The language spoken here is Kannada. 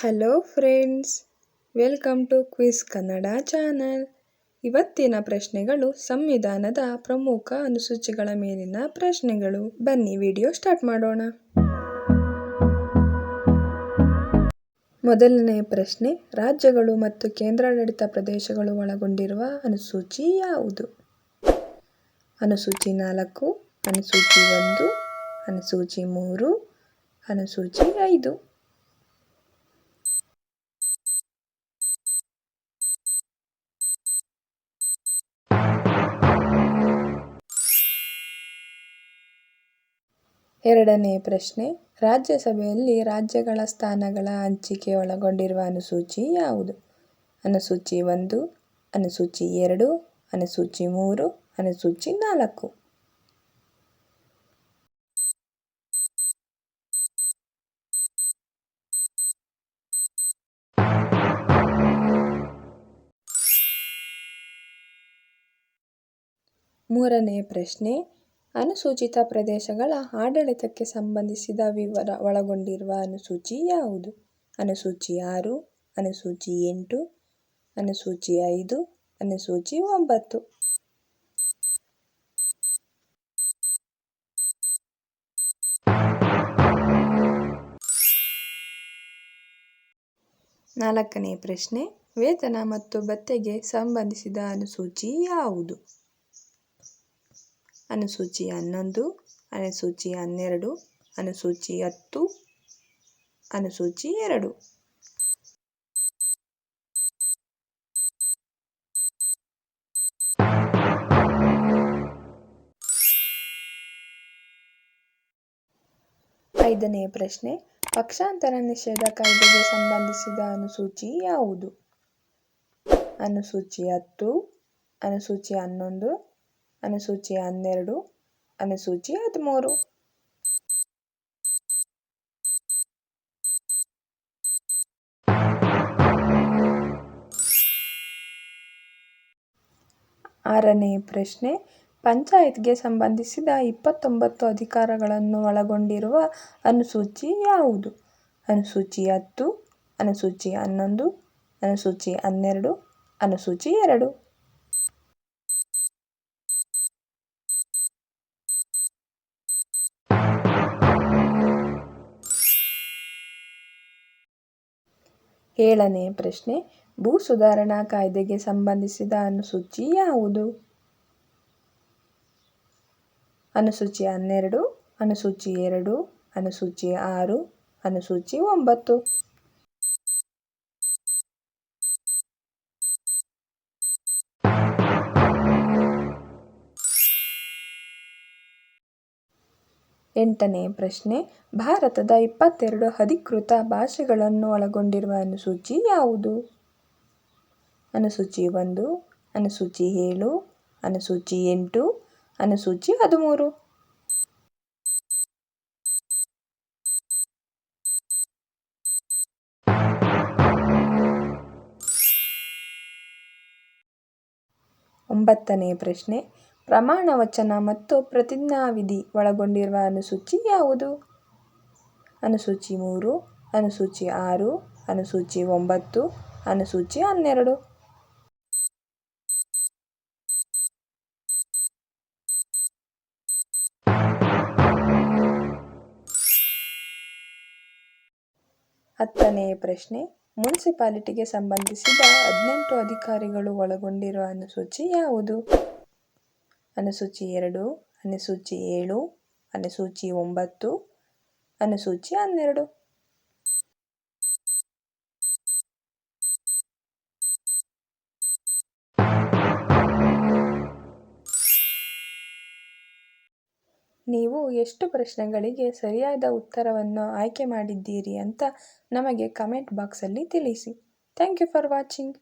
Hello friends welcome to quiz Kannada channel ಇವತ್ತಿನ ಪ್ರಶ್ನೆಗಳು ಸಂವಿಧಾನದ ಪ್ರಮುಖ ಅನುಸೂಚಿಗಳ ಮೇಲಿನ ಪ್ರಶ್ನೆಗಳು. ಬನ್ನಿ ವಿಡಿಯೋ ಸ್ಟಾರ್ಟ್ ಮಾಡೋಣ. ಮೊದಲನೇ ಪ್ರಶ್ನೆ, ರಾಜ್ಯಗಳು ಮತ್ತು ಕೇಂದ್ರಾಡಳಿತ ಪ್ರದೇಶಗಳು ಒಳಗೊಂಡಿರುವ ಅನುಸೂಚಿ ಯಾವುದು? ಅನುಸೂಚಿ ನಾಲ್ಕು, ಅನುಸೂಚಿ ಒಂದು, ಅನುಸೂಚಿ ಮೂರು, ಅನುಸೂಚಿ ಐದು. ಎರಡನೇ ಪ್ರಶ್ನೆ, ರಾಜ್ಯಸಭೆಯಲ್ಲಿ ರಾಜ್ಯಗಳ ಸ್ಥಾನಗಳ ಹಂಚಿಕೆ ಒಳಗೊಂಡಿರುವ ಅನುಸೂಚಿ ಯಾವುದು? ಅನುಸೂಚಿ ಒಂದು, ಅನುಸೂಚಿ ಎರಡು, ಅನುಸೂಚಿ ಮೂರು, ಅನುಸೂಚಿ ನಾಲ್ಕು. ಮೂರನೇ ಪ್ರಶ್ನೆ ಅನುಸೂಚಿತ ಪ್ರದೇಶಗಳ ಆಡಳಿತಕ್ಕೆ ಸಂಬಂಧಿಸಿದ ವಿವರ ಒಳಗೊಂಡಿರುವ ಅನುಸೂಚಿ ಯಾವುದು? ಅನುಸೂಚಿ ಆರು, ಅನುಸೂಚಿ ಎಂಟು, ಅನುಸೂಚಿ ಐದು, ಅನುಸೂಚಿ ಒಂಬತ್ತು. ನಾಲ್ಕನೇ ಪ್ರಶ್ನೆ, ವೇತನ ಮತ್ತು ಭತ್ಯೆಗೆ ಸಂಬಂಧಿಸಿದ ಅನುಸೂಚಿ ಯಾವುದು? ಅನುಸೂಚಿ ಹನ್ನೊಂದು, ಅನುಸೂಚಿ ಹನ್ನೆರಡು, ಅನುಸೂಚಿ ಹತ್ತು, ಅನುಸೂಚಿ ಎರಡು. ಐದನೇ ಪ್ರಶ್ನೆ, ಪಕ್ಷಾಂತರ ನಿಷೇಧ ಕಾಯ್ದೆಗೆ ಸಂಬಂಧಿಸಿದ ಅನುಸೂಚಿ ಯಾವುದು? ಅನುಸೂಚಿ ಹತ್ತು, ಅನುಸೂಚಿ ಹನ್ನೊಂದು ಅನುಸೂಚಿ ಹನ್ನೆರಡು, ಅನುಸೂಚಿ ಹದಿಮೂರು. ಆರನೇ ಪ್ರಶ್ನೆ, ಪಂಚಾಯತ್ಗೆ ಸಂಬಂಧಿಸಿದ ಇಪ್ಪತ್ತೊಂಬತ್ತು ಅಧಿಕಾರಗಳನ್ನು ಒಳಗೊಂಡಿರುವ ಅನುಸೂಚಿ ಯಾವುದು? ಅನುಸೂಚಿ ಹತ್ತು, ಅನುಸೂಚಿ ಹನ್ನೊಂದು, ಅನುಸೂಚಿ ಹನ್ನೆರಡು, ಅನುಸೂಚಿ ಎರಡು. ಏಳನೇ ಪ್ರಶ್ನೆ, ಭೂ ಸುಧಾರಣಾ ಕಾಯ್ದೆಗೆ ಸಂಬಂಧಿಸಿದ ಅನುಸೂಚಿ ಯಾವುದು? ಅನುಸೂಚಿ ಹನ್ನೆರಡು, ಅನುಸೂಚಿ ಎರಡು, ಅನುಸೂಚಿ ಆರು, ಅನುಸೂಚಿ ಒಂಬತ್ತು. ಎಂಟನೇ ಪ್ರಶ್ನೆ, ಭಾರತದ ಇಪ್ಪತ್ತೆರಡು ಅಧಿಕೃತ ಭಾಷೆಗಳನ್ನು ಒಳಗೊಂಡಿರುವ ಅನುಸೂಚಿ ಯಾವುದು? ಅನುಸೂಚಿ ಒಂದು, ಅನುಸೂಚಿ ಏಳು, ಅನುಸೂಚಿ ಎಂಟು, ಅನುಸೂಚಿ ಹದಿಮೂರು. ಒಂಬತ್ತನೇ ಪ್ರಶ್ನೆ ಪ್ರಮಾಣ ವಚನ ಮತ್ತು ಪ್ರತಿಜ್ಞಾವಿಧಿ ಒಳಗೊಂಡಿರುವ ಅನುಸೂಚಿ ಯಾವುದು? ಅನುಸೂಚಿ ಮೂರು, ಅನುಸೂಚಿ ಆರು, ಅನುಸೂಚಿ ಒಂಬತ್ತು, ಅನುಸೂಚಿ ಹನ್ನೆರಡು. ಹತ್ತನೆಯ ಪ್ರಶ್ನೆ, ಮುನ್ಸಿಪಾಲಿಟಿಗೆ ಸಂಬಂಧಿಸಿದ ಹದಿನೆಂಟು ಅಧಿಕಾರಿಗಳು ಒಳಗೊಂಡಿರುವ ಅನುಸೂಚಿ ಯಾವುದು? ಅನುಸೂಚಿ ಎರಡು, ಅನುಸೂಚಿ ಏಳು, ಅನುಸೂಚಿ ಒಂಬತ್ತು, ಅನುಸೂಚಿ ಹನ್ನೆರಡು. ನೀವು ಎಷ್ಟು ಪ್ರಶ್ನೆಗಳಿಗೆ ಸರಿಯಾದ ಉತ್ತರವನ್ನು ಆಯ್ಕೆ ಮಾಡಿದ್ದೀರಿ ಅಂತ ನಮಗೆ ಕಮೆಂಟ್ ಬಾಕ್ಸಲ್ಲಿ ತಿಳಿಸಿ. Thank you for watching.